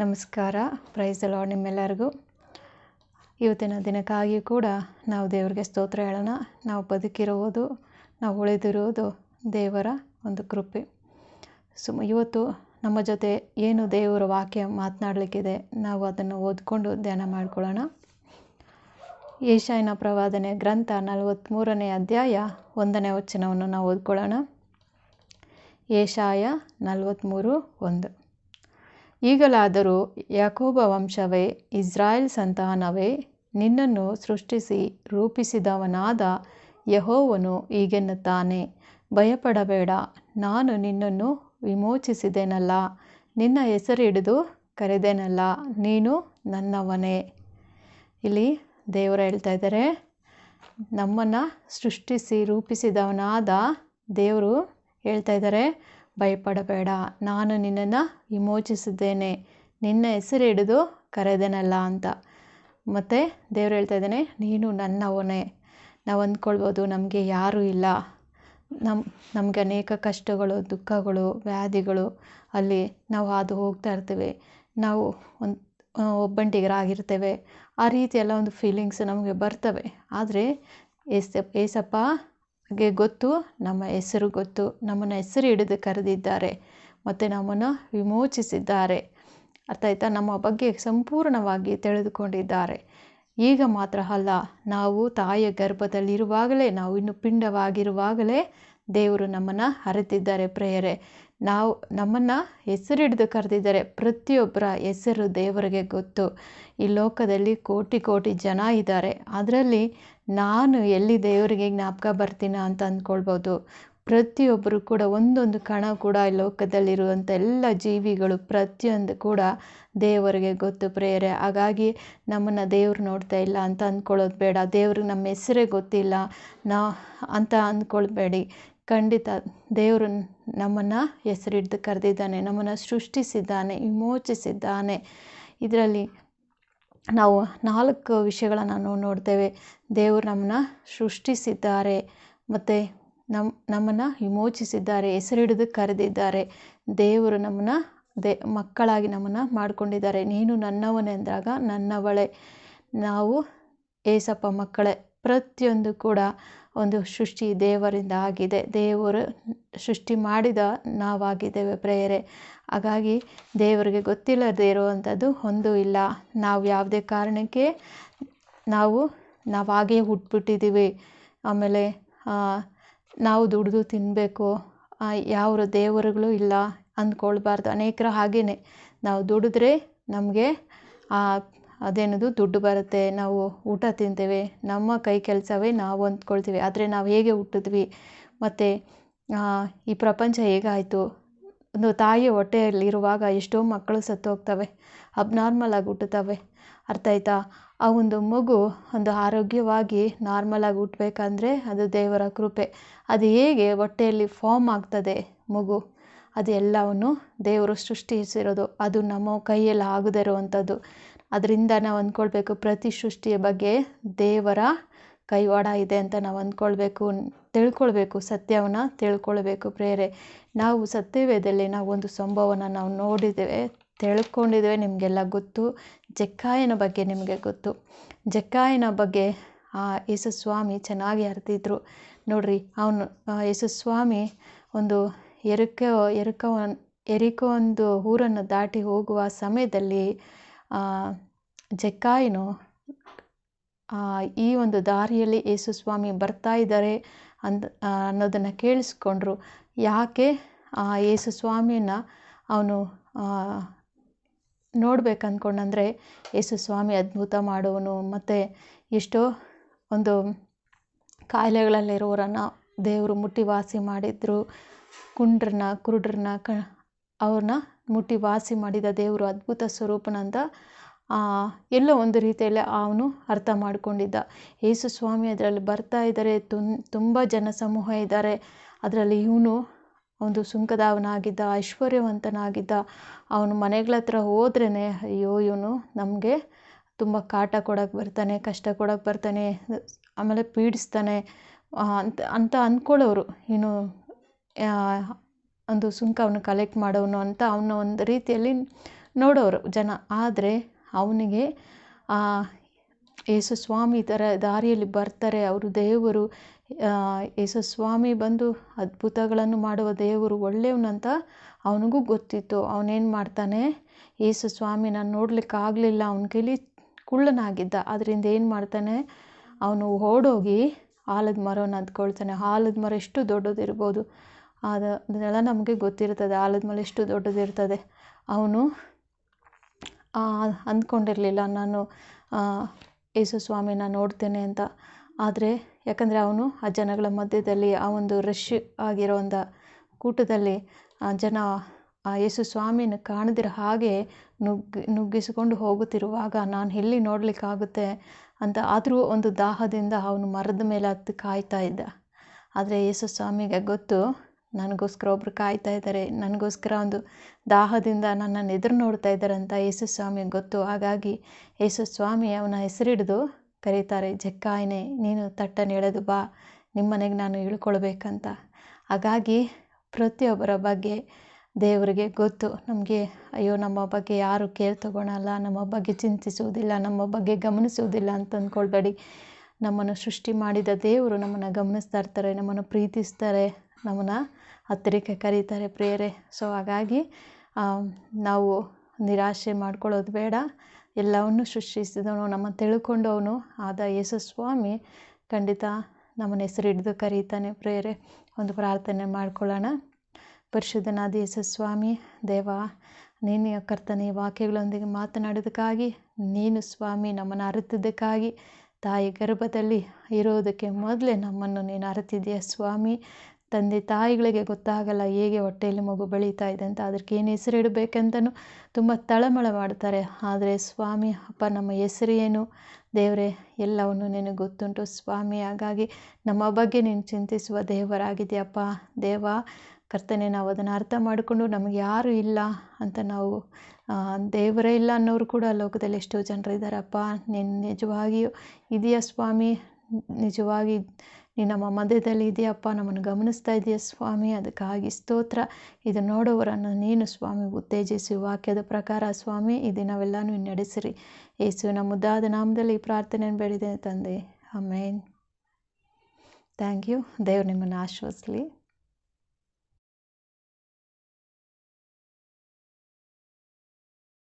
ನಮಸ್ಕಾರ. Price lord ನಿಮ್ಮೆಲ್ಲರಿಗೂ. ಇವತ್ತಿನ ದಿನಕ್ಕಾಗಿಯೂ ಕೂಡ ನಾವು ದೇವರಿಗೆ ಸ್ತೋತ್ರ ಹೇಳೋಣ. ನಾವು ಬದುಕಿರುವುದು, ನಾವು ಉಳಿದಿರುವುದು ದೇವರ ಒಂದು ಕೃಪೆ. ಸುಮ್ಮ ಇವತ್ತು ನಮ್ಮ ಜೊತೆ ಏನು ದೇವರ ವಾಕ್ಯ ಮಾತನಾಡಲಿಕ್ಕಿದೆ, ನಾವು ಅದನ್ನು ಓದ್ಕೊಂಡು ಧ್ಯಾನ ಮಾಡ್ಕೊಳ್ಳೋಣ. ಏಷಾಯನ ಪ್ರವಾದನೆ ಗ್ರಂಥ ನಲವತ್ತ್ಮೂರನೇ ಅಧ್ಯಾಯ ಒಂದನೇ ವಚನವನ್ನು ನಾವು ಓದ್ಕೊಳ್ಳೋಣ. ಏಷಾಯ ನಲವತ್ತ್ಮೂರು ಒಂದು. ಈಗಲಾದರೂ ಯಾಕೋಬ ವಂಶವೇ, ಇಸ್ರಾಯೇಲ್ ಸಂತಾನವೇ, ನಿನ್ನನ್ನು ಸೃಷ್ಟಿಸಿ ರೂಪಿಸಿದವನಾದ ಯಹೋವನು ಈಗೆನ್ನುತ್ತಾನೆ ಭಯಪಡಬೇಡ, ನಾನು ನಿನ್ನನ್ನು ವಿಮೋಚಿಸಿದೆನಲ್ಲ, ನಿನ್ನ ಹೆಸರಿಡಿದು ಕರೆದೆನಲ್ಲ, ನೀನು ನನ್ನವನೇ. ಇಲ್ಲಿ ದೇವರು ಹೇಳ್ತಾ ಇದ್ದಾರೆ, ನಮ್ಮನ್ನು ಸೃಷ್ಟಿಸಿ ರೂಪಿಸಿದವನಾದ ದೇವರು, ಹೇಳ್ತಾ ಇದ್ದಾರೆ ಭಯಪಡಬೇಡ. ನಾನು ನಿನ್ನನ್ನು ವಿಮೋಚಿಸಿದ್ದೇನೆ. ನಿನ್ನ ಹೆಸರು ಹಿಡಿದು ಕರೆದೆನಲ್ಲ ಅಂತ. ಮತ್ತು ದೇವ್ರು ಹೇಳ್ತಾ ಇದ್ದಾನೆ, ನೀನು ನನ್ನವನೇ. ನಾವು ಅಂದ್ಕೊಳ್ಬೋದು, ನಮಗೆ ಯಾರೂ ಇಲ್ಲ. ನಮ್ಮ ನಮಗೆ ಅನೇಕ ಕಷ್ಟಗಳು, ದುಃಖಗಳು, ವ್ಯಾಧಿಗಳು ಅಲ್ಲಿ ನಾವು ಹಾದು ಹೋಗ್ತಾ ಇರ್ತೇವೆ. ನಾವು ಒಂದು ಒಬ್ಬಂಟಿಗರಾಗಿರ್ತೇವೆ. ಆ ರೀತಿ ಎಲ್ಲ ಒಂದು ಫೀಲಿಂಗ್ಸ್ ನಮಗೆ ಬರ್ತವೆ. ಆದರೆ ಏಸ ಏಸಪ್ಪಗೆ ಗೊತ್ತು, ನಮ್ಮ ಹೆಸರು ಗೊತ್ತು, ನಮ್ಮನ್ನು ಹೆಸರು ಹಿಡಿದು ಕರೆದಿದ್ದಾರೆ ಮತ್ತು ನಮ್ಮನ್ನು ವಿಮೋಚಿಸಿದ್ದಾರೆ. ಅರ್ಥ ಆಯ್ತಾ? ನಮ್ಮ ಬಗ್ಗೆ ಸಂಪೂರ್ಣವಾಗಿ ತಿಳಿದುಕೊಂಡಿದ್ದಾರೆ. ಈಗ ಮಾತ್ರ ಅಲ್ಲ, ನಾವು ತಾಯಿಯ ಗರ್ಭದಲ್ಲಿರುವಾಗಲೇ, ನಾವು ಇನ್ನು ಪಿಂಡವಾಗಿರುವಾಗಲೇ ದೇವರು ನಮ್ಮನ್ನು ಅರಿತಿದ್ದಾರೆ ಪ್ರೇಯರೆ. ನಾವು ನಮ್ಮನ್ನು ಹೆಸರು ಹಿಡಿದು ಕರೆದಿದ್ದಾರೆ. ಪ್ರತಿಯೊಬ್ಬರ ಹೆಸರು ದೇವರಿಗೆ ಗೊತ್ತು. ಈ ಲೋಕದಲ್ಲಿ ಕೋಟಿ ಕೋಟಿ ಜನ ಇದ್ದಾರೆ. ಅದರಲ್ಲಿ ನಾನು ಎಲ್ಲಿ ದೇವರಿಗೆ ಜ್ಞಾಪಕ ಬರ್ತೀನ ಅಂತ ಅಂದ್ಕೊಳ್ಬೋದು. ಪ್ರತಿಯೊಬ್ಬರು ಕೂಡ ಒಂದೊಂದು ಕಣ ಕೂಡ ಈ ಲೋಕದಲ್ಲಿರುವಂಥ ಎಲ್ಲ ಜೀವಿಗಳು ಪ್ರತಿಯೊಂದು ಕೂಡ ದೇವರಿಗೆ ಗೊತ್ತು ಪ್ರೇಯರೆ. ಹಾಗಾಗಿ ನಮ್ಮನ್ನು ದೇವ್ರು ನೋಡ್ತಾ ಇಲ್ಲ ಅಂತ ಅಂದ್ಕೊಳ್ಳೋದು ಬೇಡ. ದೇವ್ರಿಗೆ ನಮ್ಮ ಹೆಸರೇ ಗೊತ್ತಿಲ್ಲ ನಾ ಅಂತ ಅಂದ್ಕೊಳ್ಬೇಡಿ. ಖಂಡಿತ ದೇವರು ನಮ್ಮನ್ನು ಹೆಸರಿಡ್ದು ಕರೆದಿದ್ದಾನೆ, ನಮ್ಮನ್ನು ಸೃಷ್ಟಿಸಿದ್ದಾನೆ, ವಿಮೋಚಿಸಿದ್ದಾನೆ. ಇದರಲ್ಲಿ ನಾವು ನಾಲ್ಕು ವಿಷಯಗಳನ್ನು ನಾವು ನೋಡ್ತೇವೆ. ದೇವರು ನಮ್ಮನ್ನು ಸೃಷ್ಟಿಸಿದ್ದಾರೆ ಮತ್ತು ನಮ್ಮ ನಮ್ಮನ್ನು ವಿಮೋಚಿಸಿದ್ದಾರೆ, ಹೆಸರಿಡಿದು ಕರೆದಿದ್ದಾರೆ. ದೇವರು ನಮ್ಮನ್ನು ದೇ, ಮಕ್ಕಳಾಗಿ ನಮ್ಮನ್ನು ಮಾಡಿಕೊಂಡಿದ್ದಾರೆ. ನೀನು ನನ್ನವನೆಂದಾಗ ನನ್ನವಳೆ. ನಾವು ಏಸಪ್ಪ ಮಕ್ಕಳೇ. ಪ್ರತಿಯೊಂದು ಕೂಡ ಒಂದು ಸೃಷ್ಟಿ ದೇವರಿಂದ ಆಗಿದೆ. ದೇವರು ಸೃಷ್ಟಿ ಮಾಡಿದ ನಾವಾಗಿದ್ದೇವೆ ಪ್ರೇಯರೆ. ಹಾಗಾಗಿ ದೇವರಿಗೆ ಗೊತ್ತಿಲ್ಲದೆ ಇರುವಂಥದ್ದು ಒಂದು ಇಲ್ಲ. ನಾವು ಯಾವುದೇ ಕಾರಣಕ್ಕೆ ನಾವು, ನಾವಾಗೇ ಹುಟ್ಬಿಟ್ಟಿದ್ದೀವಿ. ಆಮೇಲೆ ನಾವು ದುಡಿದು ತಿನ್ನಬೇಕು. ಯಾವ ದೇವರುಗಳು ಇಲ್ಲ ಅಂದ್ಕೊಳ್ಬಾರ್ದು. ಅನೇಕರು ಹಾಗೇ ನಾವು ದುಡಿದ್ರೆ ನಮಗೆ ಅದೇನದು ದುಡ್ಡು ಬರುತ್ತೆ, ನಾವು ಊಟ ತಿಂತೇವೆ, ನಮ್ಮ ಕೈ ಕೆಲಸವೇ ನಾವು ಅಂದ್ಕೊಳ್ತೀವಿ. ಆದರೆ ನಾವು ಹೇಗೆ ಹುಟ್ಟಿದ್ವಿ? ಮತ್ತು ಈ ಪ್ರಪಂಚ ಹೇಗಾಯಿತು? ಒಂದು ತಾಯಿಯ ಹೊಟ್ಟೆಯಲ್ಲಿರುವಾಗ ಎಷ್ಟೋ ಮಕ್ಕಳು ಸತ್ತೋಗ್ತವೆ ಅಬ್ನಾರ್ಮಲ್ ಆಗಿ ಹುಟ್ಟುತ್ತವೆ. ಅರ್ಥ ಆಯ್ತಾ? ಆ ಒಂದು ಮಗು ಒಂದು ಆರೋಗ್ಯವಾಗಿ ನಾರ್ಮಲಾಗಿ ಹುಟ್ಟಬೇಕಂದ್ರೆ ಅದು ದೇವರ ಕೃಪೆ. ಅದು ಹೇಗೆ ಹೊಟ್ಟೆಯಲ್ಲಿ ಫಾರ್ಮ್ ಆಗ್ತದೆ ಮಗು? ಅದು ಎಲ್ಲವನ್ನು ದೇವರು ಸೃಷ್ಟಿಸಿರೋದು. ಅದು ನಮ್ಮ ಕೈಯಲ್ಲಿ ಆಗದೇ ಇರುವಂಥದ್ದು. ಅದರಿಂದ ನಾವು ಅಂದ್ಕೊಳ್ಬೇಕು ಪ್ರತಿ ಸೃಷ್ಟಿಯ ಬಗ್ಗೆ ದೇವರ ಕೈವಾಡ ಇದೆ ಅಂತ ನಾವು ಅಂದ್ಕೊಳ್ಬೇಕು, ತಿಳ್ಕೊಳ್ಬೇಕು, ಸತ್ಯವನ್ನು ತಿಳ್ಕೊಳ್ಬೇಕು ಪ್ರೇರೆ. ನಾವು ಸತ್ಯವೇದಲ್ಲಿ ನಾವು ಒಂದು ಸಂಭವನ ನಾವು ನೋಡಿದ್ದೇವೆ, ತಿಳ್ಕೊಂಡಿದ್ದೇವೆ, ನಿಮಗೆಲ್ಲ ಗೊತ್ತು. ಜಕ್ಕಾಯನ ಬಗ್ಗೆ ನಿಮಗೆ ಗೊತ್ತು. ಜಕ್ಕಾಯನ ಬಗ್ಗೆ, ಆ, ಯೇಸುಸ್ವಾಮಿ ಚೆನ್ನಾಗಿ ಅರ್ತಿದ್ರು. ನೋಡ್ರಿ, ಅವನು ಯೇಸುಸ್ವಾಮಿ ಒಂದು ಎರಕ ಎರಕ, ಎರಿಕೋ ಒಂದು ಊರನ್ನು ದಾಟಿ ಹೋಗುವ ಸಮಯದಲ್ಲಿ ಜಕ್ಕಾಯನು ಈ ಒಂದು ದಾರಿಯಲ್ಲಿ ಯೇಸುಸ್ವಾಮಿ ಬರ್ತಾ ಇದ್ದಾರೆ ಅಂದ್ ಅನ್ನೋದನ್ನು ಕೇಳಿಸ್ಕೊಂಡ್ರು. ಯಾಕೆ ಯೇಸು ಸ್ವಾಮಿನ ಅವನು ನೋಡ್ಬೇಕು ಅಂದ್ಕೊಂಡಂದರೆ ಯೇಸುಸ್ವಾಮಿ ಅದ್ಭುತ ಮಾಡುವನು, ಮತ್ತು ಎಷ್ಟೋ ಒಂದು ಕಾಯಿಲೆಗಳಲ್ಲಿರೋರನ್ನು ದೇವರು ಮುಟ್ಟಿ ವಾಸಿ ಮಾಡಿದ್ರು, ಕುಂಡ್ರನ್ನ, ಕುರುಡ್ರನ್ನ ಕ, ಅವ್ರನ್ನ ಮುಟ್ಟಿ ವಾಸಿ ಮಾಡಿದ ದೇವರು ಅದ್ಭುತ ಸ್ವರೂಪನಂತ ಎಲ್ಲೋ ಒಂದು ರೀತಿಯಲ್ಲಿ ಅವನು ಅರ್ಥ ಮಾಡಿಕೊಂಡಿದ್ದ. ಯೇಸು ಸ್ವಾಮಿ ಅದರಲ್ಲಿ ಬರ್ತಾ ಇದ್ದಾರೆ ತುಂಬ ಜನಸಮೂಹ ಇದ್ದಾರೆ. ಅದರಲ್ಲಿ ಇವನು ಒಂದು ಸುಂಕದವನಾಗಿದ್ದ, ಐಶ್ವರ್ಯವಂತನಾಗಿದ್ದ. ಅವನು ಮನೆಗಳ ಹತ್ರ ಹೋದ್ರೇ ಅಯ್ಯೋ, ಇವನು ನಮಗೆ ತುಂಬ ಕಾಟ ಕೊಡೋಕ್ಕೆ ಬರ್ತಾನೆ, ಕಷ್ಟ ಕೊಡೋಕ್ಕೆ ಬರ್ತಾನೆ, ಆಮೇಲೆ ಪೀಡಿಸ್ತಾನೆ ಅಂತ ಅಂತ ಅಂದ್ಕೊಳ್ಳೋರು ಇನ್ನು ಒಂದು ಸುಂಕವನ್ನು ಕಲೆಕ್ಟ್ ಮಾಡೋನು ಅಂತ ಅವನ ಒಂದು ರೀತಿಯಲ್ಲಿ ನೋಡೋರು ಜನ. ಆದರೆ ಅವನಿಗೆ ಯೇಸು ಸ್ವಾಮಿ ಥರ ದಾರಿಯಲ್ಲಿ ಬರ್ತಾರೆ, ಅವರು ದೇವರು ಯೇಸು ಸ್ವಾಮಿ ಬಂದು ಅದ್ಭುತಗಳನ್ನು ಮಾಡುವ ದೇವರು ಒಳ್ಳೆಯವನಂತ ಅವನಿಗೂ ಗೊತ್ತಿತ್ತು. ಅವನೇನು ಮಾಡ್ತಾನೆ, ಯೇಸು ಸ್ವಾಮಿ ನಾನು ನೋಡ್ಲಿಕ್ಕೆ ಆಗಲಿಲ್ಲ, ಅವನ ಕೈಲಿ ಕುಳ್ಳನಾಗಿದ್ದ ಅದರಿಂದ ಏನು ಮಾಡ್ತಾನೆ, ಅವನು ಓಡೋಗಿ ಆಲದ ಮರವನ್ನು ಅದ್ಕೊಳ್ತಾನೆ. ಆಲದ ಮರ ಎಷ್ಟು ದೊಡ್ಡದಿರ್ಬೋದು. ಅದು ಅದನ್ನೆಲ್ಲ ನಮಗೆ ಗೊತ್ತಿರ್ತದೆ ಆಲದ ಮೇಲೆ ಎಷ್ಟು ದೊಡ್ಡದಿರ್ತದೆ. ಅವನು ಅಂದ್ಕೊಂಡಿರಲಿಲ್ಲ, ನಾನು ಯೇಸು ಸ್ವಾಮಿನ ನೋಡ್ತೇನೆ ಅಂತ. ಆದರೆ, ಯಾಕಂದರೆ ಅವನು ಆ ಜನಗಳ ಮಧ್ಯದಲ್ಲಿ, ಆ ಒಂದು ರಶ್ ಆಗಿರೋ ಒಂದು ಕೂಟದಲ್ಲಿ ಜನ, ಆ, ಯೇಸು ಸ್ವಾಮಿನ ಕಾಣದಿರೋ ಹಾಗೆ ನುಗ್ಗಿ, ನುಗ್ಗಿಸಿಕೊಂಡು ಹೋಗುತ್ತಿರುವಾಗ, ನಾನು ಎಲ್ಲಿ ನೋಡಲಿಕ್ಕಾಗುತ್ತೆ? ಅಂತ ಆದರೂ ಒಂದು ದಾಹದಿಂದ ಅವನು ಮರದ ಮೇಲೆ ಹತ್ತಿ ಕಾಯ್ತಾ ಇದ್ದ. ಆದರೆ ಯೇಸು ಸ್ವಾಮಿಗೆ ಗೊತ್ತು ನನಗೋಸ್ಕರ ಒಬ್ಬರು ಕಾಯ್ತಾ ಇದ್ದಾರೆ ನನಗೋಸ್ಕರ ಒಂದು ದಾಹದಿಂದ ನನ್ನನ್ನು ಎದುರು ನೋಡ್ತಾ ಇದ್ದಾರೆ ಅಂತ ಯೇಸು ಸ್ವಾಮಿಗೆ ಗೊತ್ತು. ಹಾಗಾಗಿ ಯೇಸು ಸ್ವಾಮಿ ಅವನ ಹೆಸರಿಡಿದು ಕರೀತಾರೆ, ಜಕ್ಕಾಯಿನೆ, ನೀನು ತಟ್ಟನ್ನು ಎಳೆದು ಬಾ, ನಿಮ್ಮನೆಗೆ ನಾನು ಇಳ್ಕೊಳ್ಬೇಕಂತ. ಹಾಗಾಗಿ ಪ್ರತಿಯೊಬ್ಬರ ಬಗ್ಗೆ ದೇವರಿಗೆ ಗೊತ್ತು. ನಮಗೆ, ಅಯ್ಯೋ, ನಮ್ಮ ಬಗ್ಗೆ ಯಾರು ಕೇರ್ ತಗೊಳಲ್ಲ, ನಮ್ಮ ಬಗ್ಗೆ ಚಿಂತಿಸುವುದಿಲ್ಲ, ನಮ್ಮ ಬಗ್ಗೆ ಗಮನಿಸುವುದಿಲ್ಲ ಅಂತ ಅಂದ್ಕೊಳ್ಬೇಡಿ ನಮ್ಮನ್ನು ಸೃಷ್ಟಿ ಮಾಡಿದ ದೇವರು ನಮ್ಮನ್ನು ಗಮನಿಸ್ತಾ ಇರ್ತಾರೆ, ನಮ್ಮನ್ನು ಪ್ರೀತಿಸ್ತಾರೆ, ನಮ್ಮನ್ನು ಹತ್ತಿರಕ್ಕೆ ಕರೀತಾರೆ ಪ್ರೇರೆ ಸೊ ಹಾಗಾಗಿ ನಾವು ನಿರಾಶೆ ಮಾಡ್ಕೊಳ್ಳೋದು ಬೇಡ. ಎಲ್ಲವನ್ನು ಸೃಷ್ಟಿಸಿದವನು ನಮ್ಮನ್ನು ತಿಳ್ಕೊಂಡವನು ಆದ ಯೇಸು ಸ್ವಾಮಿ ಖಂಡಿತ ನಮ್ಮನ್ನು ಹೆಸರು ಹಿಡಿದು ಕರೀತಾನೆ ಪ್ರೇರೆ ಒಂದು ಪ್ರಾರ್ಥನೆ ಮಾಡ್ಕೊಳ್ಳೋಣ. ಪರಿಶುದ್ಧನಾದ ಯೇಸು ಸ್ವಾಮಿ, ದೇವ, ನೀನು ಕರ್ತನೆ ವಾಕ್ಯಗಳೊಂದಿಗೆ ಮಾತನಾಡೋದಕ್ಕಾಗಿ, ನೀನು ಸ್ವಾಮಿ ನಮ್ಮನ್ನು ಅರಿತಿದ್ದಕ್ಕಾಗಿ, ತಾಯಿ ಗರ್ಭದಲ್ಲಿ ಇರೋದಕ್ಕೆ ಮೊದಲೇ ನಮ್ಮನ್ನು ನೀನು ಅರಿತಿದೆಯಾ ಸ್ವಾಮಿ? ತಂದೆ ತಾಯಿಗಳಿಗೆ ಗೊತ್ತಾಗಲ್ಲ ಹೇಗೆ ಹೊಟ್ಟೆಯಲ್ಲಿ ಮಗು ಬೆಳೀತಾ ಇದೆ ಅಂತ. ಅದಕ್ಕೆ ಏನು ಹೆಸರು ಇಡಬೇಕಂತನೂ ತುಂಬ ತಳಮಳ ಮಾಡ್ತಾರೆ. ಆದರೆ ಸ್ವಾಮಿ, ಅಪ್ಪ, ನಮ್ಮ ಹೆಸರು ಏನು? ದೇವರೇ, ಎಲ್ಲವನ್ನು ನಿನಗೆ ಗೊತ್ತುಂಟು. ಸ್ವಾಮಿ, ಹಾಗಾಗಿ ನಮ್ಮ ಬಗ್ಗೆ ನೀನು ಚಿಂತಿಸುವ ದೇವರಾಗಿದೆಯಪ್ಪ. ದೇವ, ಕರ್ತನೆ, ನಾವು ಅದನ್ನು ಅರ್ಥ ಮಾಡಿಕೊಂಡು ನಮಗೆ ಯಾರು ಇಲ್ಲ ಅಂತ ನಾವು ದೇವರೇ ಇಲ್ಲ ಅನ್ನೋರು ಕೂಡ ಲೋಕದಲ್ಲಿ ಎಷ್ಟೋ ಜನರು ಇದ್ದಾರಪ್ಪ ನೀನು ನಿಜವಾಗಿಯೂ ಇದೆಯಾ ಸ್ವಾಮಿ? ನಿಜವಾಗಿ ನೀನು ನಮ್ಮ ಮಧ್ಯದಲ್ಲಿ ಇದೆಯಪ್ಪ, ನಮ್ಮನ್ನು ಗಮನಿಸ್ತಾ ಇದೆಯಾ ಸ್ವಾಮಿ, ಅದಕ್ಕಾಗಿ ಸ್ತೋತ್ರ. ಇದು ನೋಡುವವರನ್ನು ನೀನು ಸ್ವಾಮಿ, ಉತ್ತೇಜಿಸಿ ವಾಕ್ಯದ ಪ್ರಕಾರ, ಸ್ವಾಮಿ ಇದು ನಾವೆಲ್ಲನೂ ನಡೆಸಿರಿ. ಯೇಸು ಮುದ್ದಾದ ನಾಮದಲ್ಲಿ ಈ ಪ್ರಾರ್ಥನೆಯನ್ನು ಬೇಡಿದೆ ತಂದೆ. ಆಮೇನ್. Thank you. ದೇವ್ರು ನಿಮ್ಮನ್ನು ಆಶ್ವಸ್ಲಿ.